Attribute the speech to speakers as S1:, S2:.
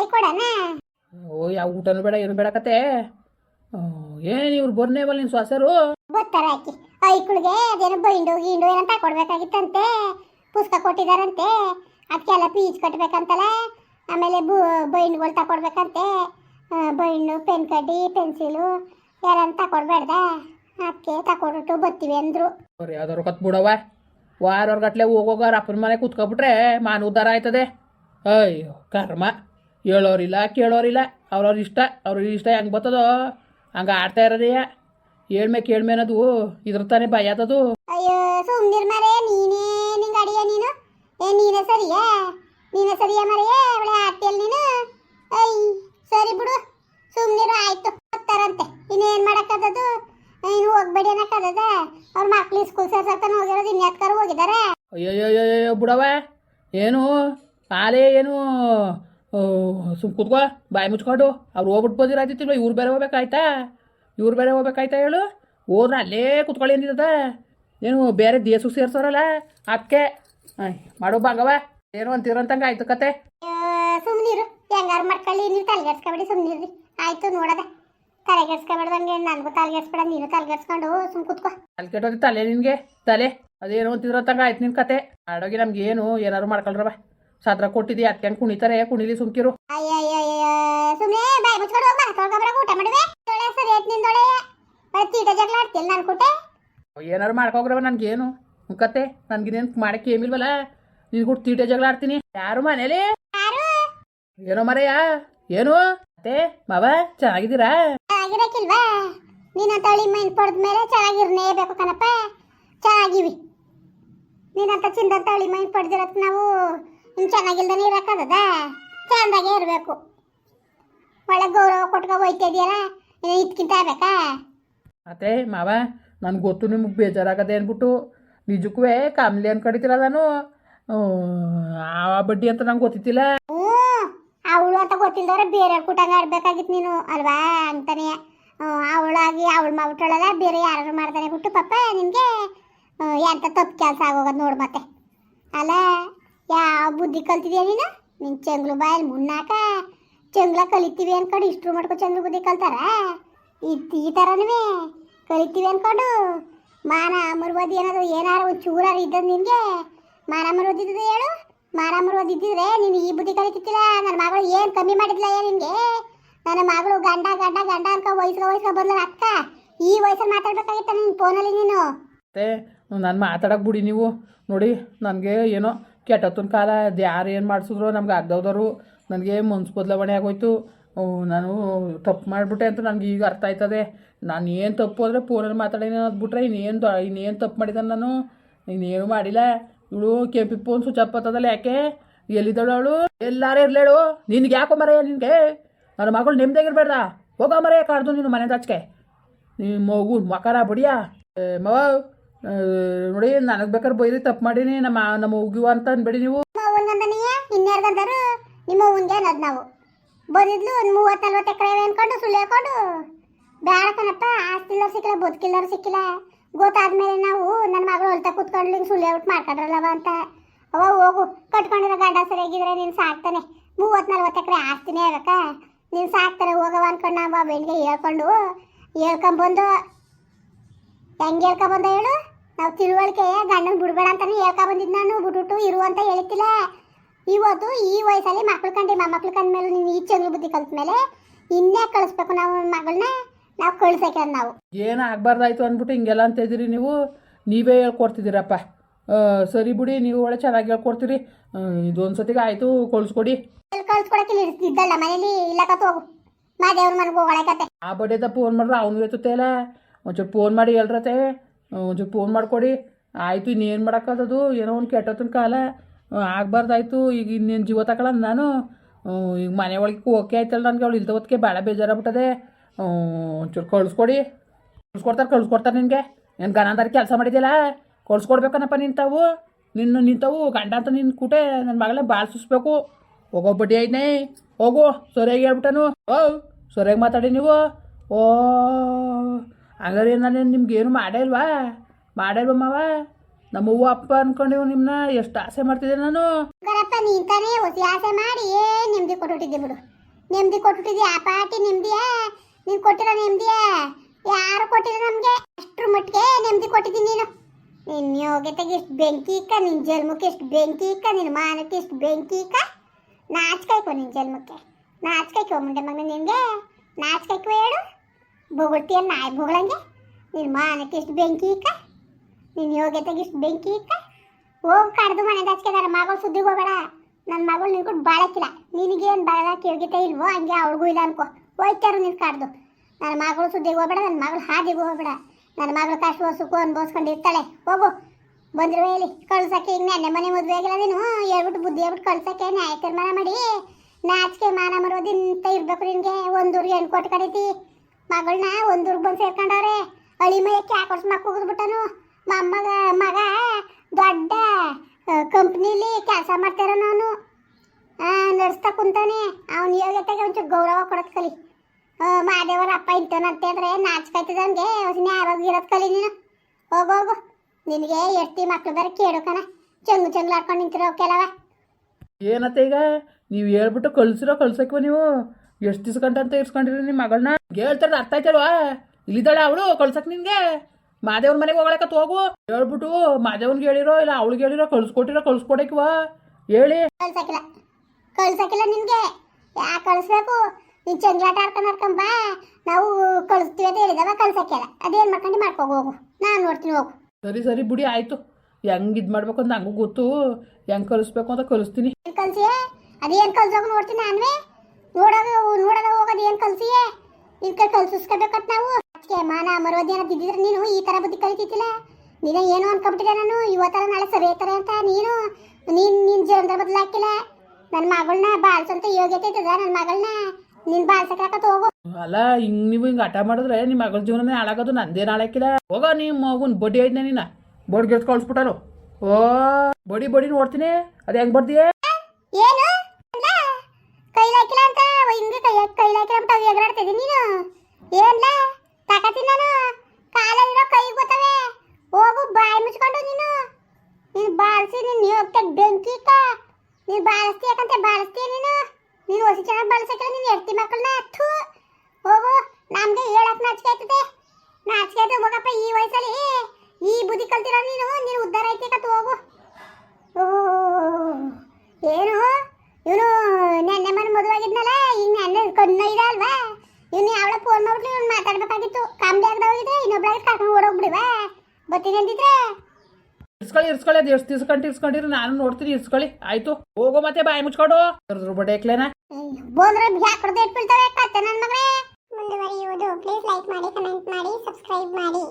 S1: ಊಟ
S2: ಓ ಯಾವ ಊಟನೂ ಬೇಡ ಏನು ಬೇಡ ಕತೆ. ಏನು ಇವ್ರು ಬರ್ನೇವಲ್ಲ ನಿನ್ ಸೊಸೆರು
S1: ಗೊತ್ತಾರ ಆಕಿ. ಐಕುಳಿಗೆ ಅದೇನೋ ಬೈಂಡು ಗೀಂಡು ಏನಂತ ತಕೊಡ್ಬೇಕಾಗಿತ್ತಂತೆ ಪುಸ್ತಕ ಕೊಟ್ಟಿದಾರಂತೆ. ಅದಕ್ಕೆಲ್ಲ ಪೀಸ್ ಕಟ್ಬೇಕಂತಲ್ಲ. ಆಮೇಲೆ ಬು ಬೈಂಡ್ಗಳು ತಕೊಡ್ಬೇಕಂತೆ ಬೈಂಡು ಪೆನ್ ಕಡ್ಡಿ ಪೆನ್ಸಿಲು ಯಾರನ್ನು ತಕೊಡ್ಬೇಡ್ದ ಅದಕ್ಕೆ ತಕೊಡ್ಬಿಟ್ಟು ಬರ್ತೀವಿ ಅಂದ್ರು.
S2: ಅವ್ರು ಯಾವ್ದಾರು ಕತ್ ಬಿಡವ ವಾರವ್ರಗಟ್ಲೆ ಹೋಗೋಗಾರ ಅಪ್ಪನ ಮನೆ ಕುತ್ಕೊಬಿಟ್ರೆ ಮಾನ ಉದ್ಧಾರ ಆಯ್ತದೆ. ಅಯ್ಯೋ ಕರ್ಮ. ಹೇಳೋರಿಲ್ಲ ಕೇಳೋರಿಲ್ಲ. ಅವ್ರವ್ರ ಇಷ್ಟ ಅವ್ರ ಇಷ್ಟ ಹೆಂಗೆ ಬರ್ತದೋ ಹಂಗೆ ಆಡ್ತಾ ಇರೋದೆಯ ಏಳ್ಮೆ ಕೇಳ್ಮೆ ಅನ್ನೋದು ಇದ್ರ ತಾನೇ ಭಯ ಆತದು.
S1: ಅಯ್ಯೋ ಸುಮ್ನಿರ್ ಮರೆ ನೀನೇ ನಿಂಗೆ ಅಡಿಯ ನೀನು? ಏ ನೀನೇ ಸರಿಯಾ? ನೀನೇ ಸರಿಯಾ ಮರೆಯೇ ಅವಳೆ ಆಡ್ತಿಯಲ್ ನೀನು? ಅಯ್ಯ ಸರಿ ಬಿಡು. ಸುಮ್ನಿರು ಆಯ್ತು. ಹೋಗ್ತಾರಂತೆ. ಇನ್ನೇನು ಮಾಡಕ್ಕದದು ಇನ್ನು ಹೋಗ್ಬೇಡಿ ಅನ್ನಕ್ಕದ ಅವ್ರ ಮಕ್ಳು ಸ್ಕೂಲ್ ಸೇರ್ಸಕ್ತಾನೆ ಹೋಗಿರೋದು ಇನ್ಯಾತ್ಕಾರ ಹೋಗಿದ್ದಾರೆ
S2: ಅಯ್ಯೋ ಬಿಡವ ಏನು? ಆಲೇ ಏನು? ಸುಮ್ ಕೂತ್ಕೋ. ಬಾಯಿ ಮುಚ್ಕೊಂಡು. ಅವ್ರು ಹೋಗ್ಬಿಟ್ಟು ಬಂದಿರಾಯ್ತಿಲ್ವ ಇವ್ರು ಬೇರೆ ಹೋಗ್ಬೇಕಾಯ್ತಾ? ಇವ್ರು ಬೇರೆ ಹೋಗ್ಬೇಕಾಯ್ತಾ ಹೇಳು? ಹೋದ್ರೆ ಅಲ್ಲೇ ಕುತ್ಕೊಳ್ಳಿ ಅಂದಿದ್ದದ. ಏನು ಬೇರೆ ದೇಶಕ್ಕೆ ಸೇರ್ಸೋರಲ್ಲ? ಅದಕ್ಕೆ ಮಾಡೋ ಭಾಗವ ಏನು ಅಂತೀರಂತಂಗೆ ಆಯ್ತು ಕತೆ.
S1: ಸುಮ್ಮನಿರು ಹೆಂಗಾರು ಮಾಡ್ಕೊಳ್ಳಿ. ನೀವು ತಲೆಗೆಡ್ಸ್ಕೊಬೇಡಿ ಸುಮ್ಮನಿರ್ರಿ ಆಯ್ತು ನೋಡದ. ತಲೆಗೆಡ್ಸ್ಕೊಬೇಡ್ದಂಗೆ ನನಗೂ ತಲೆಗೆಡ್ಸ್ಬೇಡ ನೀನು ತಲೆಗೆಡ್ಸ್ಕೊಂಡು ಸುಮ್ ಕೂತ್ಕೋ.
S2: ತಲೆ ತಲೆ ನಿನಗೆ. ತಲೆ. ಅದೇನು ಅಂತಿದ್ರಂತಂಗೆ ಆಯ್ತು ನಿನ್ನ ಕತೆ. ಆಡೋಗಿ ನಮ್ಗೆ ಏನು ಏನಾರು ಮಾಡ್ಕೊಳ್ರವ ಸದ್ರ ಕೊಟ್ಟಿದ್ದೀ ಹಂಗೆ ಕುಣಿತಾರೆ ಕುಣಿಲಿ ಸುಮ್ಕಿರು.
S1: ಸುಮ್ಮನೆ ಬಾಯಿ ಮುಚ್ಕೊಂಡು ಹೋಗ್ಬಾ ತೊಳ್ಕೊಬರ ಊಟ ಮಾಡುವೆ. ತೊಳೆ ಸರಿ ಎತ್ ನಿಂದೊಳೆ ತೀಟ ಜಗಳ ಆಡ್ತಿಲ್ಲ ನಾನು ಕೂಟೆ?
S2: ಏನಾರು ಮಾಡ್ಕೋಗ್ರವ ನನ್ಗೇನು? ಕತೆ ನನಗಿನೇನು ಮಾಡಕ್ಕೆ ಏಮಿಲ್ವಲ್ಲ ನೀನ್ ಕೂಡ ತೀಟೆ ಜಗಳ ಆಡ್ತೀನಿ. ಯಾರು ಮನೇಲಿ?
S1: ಯಾರು?
S2: ಏನೋ ಮರೆಯ? ಏನು? ಅತ್ತೆ ಮಾವ ಚೆನ್ನಾಗಿದ್ದೀರಾ?
S1: ಚೆನ್ನಾಗಿರಕ್ಕಿಲ್ವಾ ನೀನಂತ ಅವಳಿ ಮೈನ್ ಪಡೆದ ಮೇಲೆ ಚೆನ್ನಾಗಿರ್ನೇ ಬೇಕು ಕಣಪ್ಪ. ಚೆನ್ನಾಗಿವಿ. ನೀನಂತ ಚಿಂದ ತಳಿ ಮೈನ್ ಪಡೆದಿರತ್ ನಾವು ಚೆನ್ನಾಗಿಲ್ದನೇ ಇರಕ್ಕದ ಚಂದಾಗೆ ಇರಬೇಕು. ಒಳ್ಳೆ ಗೌರವ ಕೊಟ್ಕೊ ಹೋಯ್ತಾ ಇದೆಯಲ್ಲ? ಇನ್ನು ಇದಕ್ಕಿಂತ ಆಗ್ಬೇಕಾ?
S2: ಅತ್ತೆ ಮಾವ ನನಗೆ ಗೊತ್ತು ನಿಮಗೆ ಬೇಜಾರಾಗದೆ ಅಂದ್ಬಿಟ್ಟು ನಿಜಕ್ಕೂ ಕಾಮ್ಲಿ ಅನ್ಕಡಿತೀರ ನಾನು? ಆ ಬಡ್ಡಿ ಅಂತ ನಂಗೆ ಗೊತ್ತಿತ್ತಿಲ್ಲ.
S1: ಹ್ಞೂ ಅವಳು ಅಂತ ಗೊತ್ತಿಲ್ದವ್ರೆ ಬೇರೆ ಕೂಟಂಗ ಆಡ್ಬೇಕಾಗಿತ್ತು ನೀನು ಅಲ್ವಾ ಅಂತಾನೆ. ಅವಳಾಗಿ ಅವಳು ಮಾಡ್ಬಿಟ್ಟಳಲ್ಲ ಬೇರೆ ಯಾರು ಮಾಡ್ತಾನೆ ಬಿಟ್ಟು ಪಪ್ಪ ನಿನಗೆ ಎಂಥ ತಪ್ಪು ಕೆಲಸ ಆಗೋಗೋದು ನೋಡು ಮತ್ತೆ. ಅಲ್ಲ ಯಾವ ಬುದ್ಧಿ ಕಲ್ತಿದ್ಯಾ ನೀನು? ನಿನ್ನ ಚಂಗ್ಲು ಬಾಯಲ್ಲಿ ಮುನ್ನಾಕ ಚಂಗ್ಲ ಕಲಿತೀವಿ ಅನ್ಕೊಂಡು ಇಷ್ಟು ಮಾಡ್ಕೊ ಚಂದ್ರ ಬುದ್ಧಿ ಕಲ್ತಾರ? ಈ ಥರನೂ ಕಲಿತೀವಿ ಅನ್ಕೊಂಡು? ಮಾನ ಮರುವದಿ ಏನಾದ್ರು ಏನಾರು ಒಂದು ಚೂರಾರು ಇದ್ದದ್ದು ನಿನಗೆ? ಮಾನ ಮರುವದಿ ಇದ್ದದ್ದು ಹೇಳು? ಮಾನ ಮರುವದಿ ಇದ್ದಿದ್ರೆ ನೀನು ಈ ಬುದ್ಧಿ ಕಲಿತಿತ್ತಿಲ್ಲ ನನ್ನ ಮಗಳು ಏನು ಕಮ್ಮಿ ಮಾಡಿದ್ಲ ನಿನಗೆ? ನನ್ನ ಮಗಳು ಗಂಡ ಗಂಡ ಗಂಡ ಅನ್ಕೊ ವಯಸ್ಸು ವಯಸ್ಸು ಬದ್ಲ ಅಕ್ಕ ಈ ವಯಸ್ಸಲ್ಲಿ ಮಾತಾಡ್ಬೇಕಾಗಿತ್ತ ನಿನ್ನ ಫೋನಲ್ಲಿ ನೀನು?
S2: ಮತ್ತೆ ನಾನು ಮಾತಾಡಕ್ಕೆ ಬಿಡಿ ನೀವು. ನೋಡಿ, ನನಗೆ ಏನೋ ಕೆಟ್ಟತ್ತನ ಕಾಲ ಯಾರು ಏನು ಮಾಡಿಸಿದ್ರು ನಮ್ಗೆ ಆಗ್ದವ್ದವರು ನನಗೆ ಮನ್ಸು ಬದಲಾವಣೆ ಆಗೋಯ್ತು ನಾನು ತಪ್ಪು ಮಾಡಿಬಿಟ್ಟೆ ಅಂತ ನನಗೆ ಈಗ ಅರ್ಥ ಆಯ್ತದೆ. ನಾನು ಏನು ತಪ್ಪು ಅಂದರೆ ಫೋನಲ್ಲಿ ಮಾತಾಡೀನಿ ಅಂದ್ಬಿಟ್ರೆ ಇನ್ನೇನು ದೊ ಇನ್ನೇನು ತಪ್ಪು ಮಾಡಿದ್ದಾನೆ ನಾನು? ಇನ್ನೇನು ಮಾಡಿಲ್ಲ. ಇವಳು ಕೆಂಪಿ ಫೋನ್ ಸ್ವಿಚ್ ಅಪ್ ಆಗ್ತದಲ್ಲ ಯಾಕೆ? ಎಲ್ಲಿದ್ದಾಳು ಅವಳು? ಎಲ್ಲಾರು ಇರಲೇಳು. ನಿನಗೆ ಯಾಕೋ ಮರೆಯ ನಿನಗೆ? ನನ್ನ ಮಗಳು ನೆಮ್ಮದಿಯಾಗಿರ್ಬೇಡ್ದ ಹೋಗೋ ಮರೆಯ ಕಾಡ್ದು ನೀನು ಮನೆ ಹಚ್ಕೆ. ನೀನು ಮಗು ಮಕರ ಬಡಿಯಾ? ಆ, ನೋಡಿ, ನನಗೆ ಬೇಕಾದ್ರೆ ಬೈರಿ, ತಪ್ಪು ಮಾಡೀನಿ, ನಮ್ಮ ನಮ್ಮ ಉಗಿವ ಅಂತ ಅನ್ಬೇಡಿ ನೀವು.
S1: ಇನ್ಯಾರ್ಗಂದರು ನಿಮ್ಮ ಅವ್ವನ್ಗೆ ಅನ್ನೋದು ನಾವು. ಬದಿದ್ಲು ಒಂದು ಮೂವತ್ತು ನಲ್ವತ್ತು ಎಕರೆ ಅನ್ಕೊಂಡು ಸುಳ್ಳು ಹೇಳ್ಕೊಂಡು ಬೇಡ ಕಣಪ್ಪ ಆಸ್ತಿಲ್ಲ ಸಿಕ್ಕಿಲ್ಲ ಬದುಕಿಲ್ಲರು ಸಿಕ್ಕಿಲ್ಲ. ಗೊತ್ತಾದ್ಮೇಲೆ ನಾವು ನನ್ನ ಮಗಳು ಹೊಲ್ತ ಕೂತ್ಕೊಂಡು ಹಿಂಗೆ ಸುಳ್ಳು ಔಟ್ ಮಾಡ್ಕೊಂಡ್ರಲ್ಲವ ಅಂತ. ಅವ ಹೋಗು, ಕಟ್ಕೊಂಡಿರೋ ಗಂಡ ಸರಿಯಾಗಿದ್ರೆ ನೀನು ಸಾಕ್ತಾನೆ. ಮೂವತ್ತು ನಲ್ವತ್ತು ಎಕರೆ ಆಸ್ತಿನೇ ಆಗಕ್ಕ. ನೀನು ಸಾಕ್ತಾರೆ ಹೋಗವ ಅನ್ಕೊಂಡು ನಾವು ಬೆಳಿಗ್ಗೆ ಹೇಳ್ಕೊಂಡು, ಹೇಳ್ಕೊಂಬಂದು. ಹೆಂಗೆ ಹೇಳ್ಕೊಂಬಂದ ಹೇಳು? ನಾವು ತಿಳುವಳಿಕೆ ಗಂಡನ ಬಿಡ್ಬೇಡ ಅಂತಾನೆ ಹೇಳ್ಕೊಂಬಂದಿದ್ದು ನಾನು ಬಿಟ್ಬಿಟ್ಟು ಇರು ಅಂತ ಹೇಳ್ತಿಲ್ಲ ಇವತ್ತು ಈ ವಯಸ್ಸಲ್ಲಿ ಮಕ್ಳು ಕಂಡು ಮೊಮ್ಮಕ್ಳು ಕಂಡ ಮೇಲೆ ನೀನು ಈ ಚಂದ್ರ ಬುದ್ಧಿ ಕಲ್ತ ಮೇಲೆ ಇನ್ನೇ ಕಳಿಸ್ಬೇಕು ನಾವು ಮಗಳನ್ನ ನಾವು ಕಳ್ಸಕ್ಕೆ ನಾವು.
S2: ಏನು ಆಗ್ಬಾರ್ದಾಯ್ತು ಅಂದ್ಬಿಟ್ಟು ಹಿಂಗೆಲ್ಲ ಅಂತ ಇದ್ದೀರಿ ನೀವು. ನೀವೇ ಹೇಳ್ಕೊಡ್ತಿದ್ದೀರಪ್ಪ. ಸರಿ ಬಿಡಿ ನೀವು ಒಳ್ಳೆ ಚೆನ್ನಾಗಿ ಹೇಳ್ಕೊಡ್ತೀರಿ. ಇದೊಂದು ಸತಿಗೆ ಆಯಿತು ಕಳಿಸ್ಕೊಡಿ.
S1: ಎಲ್ಲಿ ಕಳ್ಸ್ಕೊಡಕ್ಕೆ ಇಲ್ಲಿ ಇದ್ದಲ್ಲ ಮನೇಲಿ ಇಲ್ಲ ಕತ್ ಹೋಗು. ಮಾದೇವ್ರ ಮನೆಗೆ ಹೋಗೋಳಕತ್ತೆ
S2: ಆ ಬಡ್ಡೆದ ಫೋನ್ ಮಾಡ್ರೆ ಅವನು ಎತ್ತುತ್ತೇಲ ಒಂಚೂರು ಫೋನ್ ಮಾಡಿ ಹೇಳ್ರತೆ ಒಂಚೂರು ಫೋನ್ ಮಾಡಿಕೊಡಿ. ಆಯಿತು, ಇನ್ನೇನು ಮಾಡೋಕ್ಕದು ಏನೋ ಒಂದು ಕೆಟ್ಟತನ ಕಾಲ. ಆಗಬಾರ್ದಾಯ್ತು. ಈಗ ಇನ್ನೇನು ಜೀವ ತಗೊಳ ನಾನು. ಈಗ ಮನೆ ಒಳಗೆ ಓಕೆ ಆಯ್ತಲ್ಲ ನನಗೆ. ಅವಳು ಇಲ್ದ ಹೊತ್ತಿಗೆ ಭಾಳ ಬೇಜಾರಾಗ್ಬಿಟ್ಟದೆ. ಒಂಚೂರು ಕಳಿಸ್ಕೊಡಿ. ಕಳ್ಸ್ಕೊಡ್ತಾರೆ ಕಳ್ಸ್ಕೊಡ್ತಾರೆ ನಿನಗೆ. ಏನು ಗನಾಂತರ ಕೆಲಸ ಮಾಡಿದ್ದಿಲ್ಲ ಕಳ್ಸ್ಕೊಡ್ಬೇಕನಪ್ಪ ನಿಂತಾವು ನಿನ್ನ ನಿಂತಾವು ಗಂಡ ಅಂತ ನಿನ್ನ ಕೂಟೆ. ನನ್ನ ಮಗಳೇ ಭಾಳ ಸುಸ್ಬೇಕು. ಹೋಗೋ ಬಡ್ಡಿ ಐದ್ನೇ. ಹೋಗು. ಸರಿಯಾಗಿ ಹೇಳ್ಬಿಟ್ಟನು. ಓ, ಸರಿಯಾಗಿ ಮಾತಾಡಿ ನೀವು. ಓ ಹಂಗಾರೆ ನಾನು ನಿಮ್ಗೆ ಏನು ಮಾಡೇ ಇಲ್ವಾ? ಮಾವ? ನಮ್ಮವ್ವ ಅಪ್ಪ ಅನ್ಕೊಂಡಿವ್ ನಿಮ್ಮನ್ನ ಎಷ್ಟು ಆಸೆ ಮಾಡ್ತಿದ್ದೆ ನಾನು?
S1: ಗರಪ್ಪ ನೀನ್ ತಾನೇ ಆಸೆ ಮಾಡಿ ಏ ನೆಮ್ಮದಿ ಕೊಟ್ಬಿಟ್ಟಿದ್ದೆ ಬಿಡು. ನೆಮ್ಮದಿ ಆ ಪಾಟಿ ನೆಮ್ಮದಿಯ? ನೀನ್ ಕೊಟ್ಟಿರೋ ನೆಮ್ಮದಿಯ? ಯಾರು ಕೊಟ್ಟಿರೋ ನಮ್ಗೆ? ಅಷ್ಟ್ರ ಮಟ್ಟಿಗೆ ನೆಮ್ಮದಿ ಕೊಟ್ಟಿದ್ದೀನಿ ನೀನು. ನಿನ್ನ ಯೋಗ್ಯತೆಗೆ ಇಷ್ಟು ಬೆಂಕಿ ಇಕ್ಕ ನಿನ್ನ ಜನ್ಮಕ್ಕೆ ಇಷ್ಟು ಬೆಂಕಿ ಇಕ್ಕ ನಿನ್ನ ಮಾನಕ್ಕೆ ಇಷ್ಟು ಬೆಂಕಿ ಇಕ್ಕ ನಾಚ್ಕಾಯ್ಕೋ ನಿನ್ನ ಜನ್ಮಕ್ಕೆ ನಾಚ್ಕಾಯ್ಕೋ ಮುಂದೆ ಮಗನ ನಿನಗೆ? ನಾಚ್ಕಾಯ್ಕೋ ಹೇಳು. ಬೊಗಳ್ತೀಯ ನಾಯಿ ಭೋಗಳಂಗೆ ನಿನ್ನ ಮಾನಕ್ಕೆ ಇಷ್ಟು ಬೆಂಕಿ ಇಕ್ಕ? ನಿನ್ನ ಯೋಗ್ಯತೆಗೆ ಇಷ್ಟು ಬೆಂಕಿ ಇಕ್ಕ? ಹೋಗ್ ಕಡ್ದು ಮನೆ ಹಚ್ಕೆ ನನ್ನ ಮಗಳು ಸುದ್ದಿಗೆ ಹೋಗಬೇಡ. ನನ್ನ ಮಗಳು ನಿನ್ಕೊಂಡು ಬಾಳಕ್ಕಿಲ್ಲ ನಿನಗೇನು ಬಾಳಕ್ಕೆ ಯೋಗ್ಯತೆ ಇಲ್ವೋ, ಹಂಗೆ ಅವಳಿಗೂ ಇಲ್ಲ ಅನ್ಕೋ. ಹೋಯ್ತಾರು ನಿನ್ ಕಡ್ದು. ನನ್ನ ಮಗಳು ಸುದ್ದಿಗೆ ಹೋಗ್ಬೇಡ ನನ್ನ ಮಗಳು ಹಾದಿಗೆ ಹೋಗ್ಬೇಡ. ನನ್ನ ಮಗಳು ಕಷ್ಟ ಸುಖ ಅನ್ಭವಿಸ್ಕೊಂಡು ಇರ್ತಾಳೆ. ಹೋಗು. ಬಂದ್ರು ಹೇಳಿ, ಕಳ್ಸಕ್ಕೆ ಈಗ ನೆನ್ನೆ ಮನೆ ಮದುವೆ ಆಗಿಲ್ಲ ನೀನು? ಹೇಳ್ಬಿಟ್ಟು ಬುದ್ಧಿ ಹೇಳ್ಬಿಟ್ಟು ಕಳ್ಸಕ್ಕೆ ನ್ಯಾಯ ತೀರ್ಮಾನ ಮಾಡಿ. ನಾಚಿಕೆ ಮಾನ ಮರೋದಿಂತ ಇರ್ಬೇಕು ನಿನಗೆ. ಒಂದೂರಿಗೆ ಹೆಣ್ಣು ಕೊಟ್ಟು ಕಡೀತಿ. ಮಗಳನ್ನ ಒಂದೂರ್ಗೆ ಬಂದು ಸೇರ್ಕೊಂಡವ್ರೆ. ಅಳಿ ಯಾಕೆ ಮಕ್ಕ ಹೋಗ್ಬಿಟ್ಟನು ಮೊಮ್ಮಗ, ಮಗ ದೊಡ್ಡ ಕಂಪ್ನಿಲಿ ಕೆಲಸ ಮಾಡ್ತಾರ ನಾನು ನಡೆಸ್ತಾ ಕುಂತಾನೆ. ಅವ್ನು ಯೋಗ್ಯತೆಗೆ ಒಂಚೂರು ಗೌರವ ಕೊಡೋದು ಕಲಿ. ಮಾದೇವರ ಅಪ್ಪ ಇಂತನಂತೆ ಅಂದರೆ ನಾಚ್ಕಾಯ್ತದಂಗೆ ಹೊಸನೇ ಆರೋಗ್ಯ ಇರೋದು ಕಲಿ ನೀನು. ಹೋಗು ಹೋಗು. ನಿನಗೆ ಎಷ್ಟಿ ಮಕ್ಳು ಬೇರೆ ಕೇಳೋಕನ ಚಂಗು ಚಂಗ್ಲಾಡ್ಕೊಂಡು ನಿಂತಿರೋ ಕೆಲವ.
S2: ಏನತ್ತ ಈಗ? ನೀವು ಹೇಳ್ಬಿಟ್ಟು ಕಳ್ಸಿರೋ ಕಳ್ಸಕ್ವ ನೀವು. ಎಷ್ಟು ದಿವಸ ಗಂಟ ಅಂತ ಇರ್ಸ್ಕೊಂಡಿರಿ ನಿಮ್ಮ ಮಗಳನ್ನ ಹೇಳ್ತಾರ ಅರ್ಥ ಆಯ್ತಲ್ವಾ? ಇಲ್ಲಿದ್ದಾಳೆ ಅವಳು ಕಳ್ಸಕ್ ನಿನ್ಗೆ. ಮಾದೇವ್ರ ಮನೆಗೆ ಹೋಗ್ಳಕತ್ ಹೋಗು. ಹೇಳ್ಬಿಟ್ಟು ಮಾದೇವನ್ಗೆ ಹೇಳಿರೋ ಇಲ್ಲ ಅವಳಿಗೆ ಹೇಳಿರೋ ಕಳ್ಸ್ಕೊಟ್ಟಿರೋ ಕಳ್ಸ್ಕೊಡಕ್ವಾ ಹೇಳಿ.
S1: ಕಳ್ಸಕ್ಕಿಲ್ಲ. ಕಳ್ಸಕ್ಕಿಲ್ಲ ನಿನ್ಗೆ. ಯಾಕೆ ಕಳಿಸ್ಬೇಕು? ನೀನ್ ಚಂಗ್ಲಾಟ ಆಡ್ಕೊಂಡು ಆಡ್ಕೊಂಡ್ ಬಾ. ನಾವು ಕಳಿಸ್ತೀವಿ ಅಂತ ಹೇಳಿದವ ಕಳ್ಸಕ್ಕಿಲ್ಲ. ಅದೇನ್ ಮಾಡ್ಕೊಂಡು ಮಾಡ್ಕೊ ಹೋಗು. ನಾನು ನೋಡ್ತೀನಿ ಹೋಗು.
S2: ಸರಿ ಸರಿ ಬಿಡಿ ಆಯ್ತು. ಹೆಂಗ್ ಇದ್ ಮಾಡ್ಬೇಕು ಅಂತ ನಂಗೂ ಗೊತ್ತು. ಹೆಂಗ್ ಕಳಿಸ್ಬೇಕು ಅಂತ ಕಳಿಸ್ತೀನಿ.
S1: ಕಳ್ಸಿ ಅದೇನ್ ಕಲ್ಸೋಗ ನೋಡ್ತೀನಿ ನಾನ್ವೇ. ನೋಡೋದು ನೋಡೋದ ಹೋಗೋದು ಏನ್ ಕಲ್ಸಿಯೇ? ಇದ್ಕ ಕಲ್ಸಿಸ್ಕೋಬೇಕತ್ ನಾವು. ಅದಕ್ಕೆ ಮಾನ ಮರೋದೇನ ತಿದ್ದಿದ್ರೆ ನೀನು ಈ ಥರ ಬುದ್ಧಿ ಕಲಿತಿದ್ದಿಲ್ಲ? ನೀನ ಏನು ಅನ್ಕೊಂಬಿಟ್ಟಿದೆ ನಾನು ಇವತ್ತರ ನಾಳೆ ಸರಿ ಅಂತ ನೀನು. ನೀನು ನಿನ್ನ ಜೀವನದ ಬದಲಾಕಿಲ್ಲ ನನ್ನ ಮಗಳನ್ನ ಬಾಳ್ಸಂತ ಯೋಗ್ಯತೆ ಇದ್ದದ ನನ್ನ ಮಗಳನ್ನ ನಿನ್ ಬಾಳ್ಸಕ್ಕಾಕತ್ ಹೋಗು.
S2: ಅಲ್ಲ ಹಿಂಗ್ ನೀವು ಹಿಂಗ್ ಹಠ ಮಾಡಿದ್ರೆ ನಿಮ್ಮ ಮಗಳ ಜೀವನನೇ ಹಾಳಾಗೋದು ನಂದೇನು ಹಾಳಾಕಿಲ್ಲ ಹೋಗ ನಿಮ್ಮ ಮಗುನ್ ಬಡ್ಡಿ ಐದ್ನ ನೀನ. ಬಡ್ ಗೆಲ್ಸ್ ಕಳ್ಸ್ಬಿಟ್ಟಾರು. ಓ ಬಡಿ ಬಡಿ ನೋಡ್ತೀನಿ ಅದು ಹೆಂಗ್ ಬರ್ತೀಯ
S1: ಏನು? ಅಲ್ಲ, ಕೈಲಾಕಿಲ್ಲ ಅಂತ ಹಿಂಗೆ ಕೈ ಹಾಕಿಲ್ಲ ಅಂತ ಅವು ಎಗರಾಡ್ತಿದ್ದೀನಿ ನೀನು? ಏನ್ಲ? ತಾಕತ್ತೀನಿ ನಾನು ಕಾಲಲ್ಲಿರೋ ಕೈ ಗೊತ್ತವೆ ಹೋಗು ಬಾಯಿ ಮುಚ್ಕೊಂಡು ನೀನು. ನೀನು ಬಾಳಿಸಿ ನೀನು ಹೋಗ್ತಾ ಬೆಂಕಿ ಇಕ್ಕ ನೀನು ಬಾಳಿಸ್ತಿ ಯಾಕಂತ ಬಾಳಿಸ್ತೀಯ ನೀನು? ನೀನು ಹೊಸ ಚೆನ್ನಾಗಿ ಬಾಳಿಸಕ್ಕಿಲ್ಲ ನೀನು ಎಡ್ತಿ ಮಕ್ಕಳನ್ನ? ಥೂ! ಹೋಗು ನಮಗೆ ಹೇಳಕ್ ನಾಚಿಕೆ ಆಯ್ತದೆ. ನಾಚಿಕೆ ಆಯ್ತು ಹೋಗಪ್ಪ ಈ ವಯಸ್ಸಲ್ಲಿ. ಈ ಬುದ್ಧಿ ಕಲ್ತಿರೋ ನೀನು. ನೀನು ಉದ್ಧಾರ ಐತಿ ಕತ್ ಹೋಗು ಓ ಏನು ಇವನು ನೆನ್ನೆ ಮನೆ ಮದುವೆ ಆಗಿದ್ನಲ್ಲ ಈಗ ನೆನ್ನೆ ಕಣ್ಣು ಇದೆ ಅಲ್ವಾ ಇವನು ಯಾವಳ ಫೋನ್ ಮಾಡ್ಬಿಟ್ಟು ಇವ್ನು ಮಾತಾಡ್ಬೇಕಾಗಿತ್ತು ಕಾಮಿಡಿ ಆಗದೋಗಿದೆ ಇನ್ನೊಬ್ಳಾಗ ಓಡೋಗ್ಬಿಡಿವಾ ಬರ್ತೀನಿ ಅಂದಿದ್ರೆ?
S2: ಇರ್ಸ್ಕೊಳ್ಳಿ ಇರ್ಸ್ಕೊಳ್ಳಿ ಅದು ಎಷ್ಟು ದಿವ್ಸ ಕಂಡು ಇರ್ಸ್ಕೊಂಡಿರಿ? ನಾನು ನೋಡ್ತೀನಿ ಇರ್ಸ್ಕೊಳ್ಳಿ. ಆಯ್ತು ಹೋಗೋ ಮತ್ತೆ ಬಾಯಿ ಮುಚ್ಕೊಂಡು. ಕರೆದ್ರು ಬಡ್ಡೆಕ್ಲೇನ
S1: ಬೋಂದ್ರೆ ಯಾಕೆ ಹೊಡೆದು ಇಟ್ಬಿಡ್ತವೆ ಕತ್ತೆ ನನ್ನ ಮಗಳೇ. ಮುಂದುವರಿಯುವುದು. ಪ್ಲೀಸ್ ಲೈಕ್ ಮಾಡಿ ಕಮೆಂಟ್ ಮಾಡಿ ಸಬ್ಸ್ಕ್ರೈಬ್ ಮಾಡಿ.